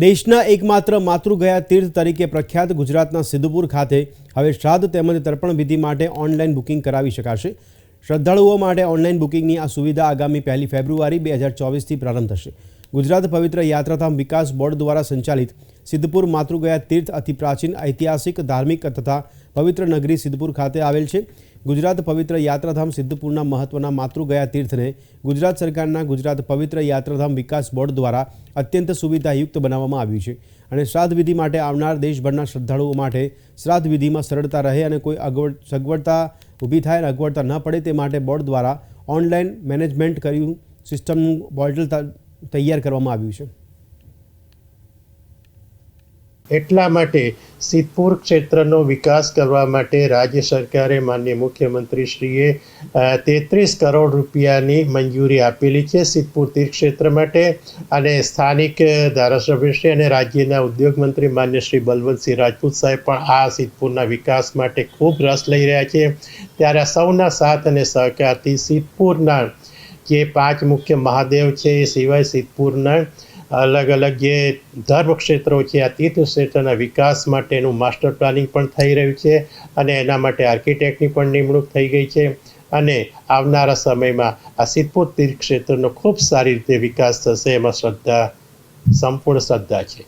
દેશના એકમાત્ર માતૃગયા તીર્થ તરીકે પ્રખ્યાત ગુજરાતના સિદ્ધપુર ખાતે હવે શ્રાદ્ધ તેમજ તર્પણ વિધિ માટે ઓનલાઈન બુકિંગ કરાવી શકાશે. શ્રદ્ધાળુઓ માટે ઓનલાઈન બુકિંગની આ સુવિધા આગામી પહેલી ફેબ્રુઆરી બે હજાર ચોવીસથી પ્રારંભ થશે. ગુજરાત પવિત્ર યાત્રાધામ વિકાસ બોર્ડ દ્વારા સંચાલિત સિદ્ધપુર માતૃગયા તીર્થ અતિ પ્રાચીન, ઐતિહાસિક, ધાર્મિક તથા પવિત્ર નગરી સિદ્ધપુર ખાતે આવેલ છે. ગુજરાત પવિત્ર યાત્રાધામ સિદ્ધપુરના મહત્વના માતૃગયા તીર્થને ગુજરાત સરકારના ગુજરાત પવિત્ર યાત્રાધામ વિકાસ બોર્ડ દ્વારા અત્યંત સુવિધાયુક્ત બનાવવામાં આવ્યું છે અને શ્રાદ્ધ વિધિ માટે આવનાર દેશભરના શ્રદ્ધાળુઓ માટે શ્રાદ્ધ વિધિમાં સરળતા રહે અને કોઈ અગવડ, સગવડતા ઊભી થાય અને અગવડતા ન પડે તે માટે બોર્ડ દ્વારા ઓનલાઈન મેનેજમેન્ટ કર્યું, સિસ્ટમનું પોર્ટલ તૈયાર કરવામાં આવ્યું છે. એટલા માટે સિદ્ધપુર ક્ષેત્રનો વિકાસ કરવા માટે રાજ્ય સરકારે માન્ય મુખ્યમંત્રીશ્રીએ તેત્રીસ કરોડ રૂપિયાની મંજૂરી આપેલી છે સિદ્ધપુર તીર્થક્ષેત્ર માટે અને સ્થાનિક ધારાસભ્યશ્રી અને રાજ્યના ઉદ્યોગ મંત્રી માન્ય શ્રી બલવંતસિંહ રાજપૂત સાહેબ પણ આ સિદ્ધપુરના વિકાસ માટે ખૂબ રસ લઈ રહ્યા છે. ત્યારે સૌના સાથ અને સહકારથી સિદ્ધપુરના જે પાંચ મુખ્ય મહાદેવ છે, એ સિવાય સિદ્ધપુરના અલગ અલગ જે ધર્મ ક્ષેત્રો છે, આ તીર્થ ક્ષેત્રના વિકાસ માટેનું માસ્ટર પ્લાનિંગ પણ થઈ રહ્યું છે અને એના માટે આર્કિટેક્ટની પણ નિમણૂક થઈ ગઈ છે અને આવનારા સમયમાં આ સિદ્ધપુર તીર્થ ક્ષેત્રનો ખૂબ સારી રીતે વિકાસ થશે, એમાં શ્રદ્ધા, સંપૂર્ણ શ્રદ્ધા છે.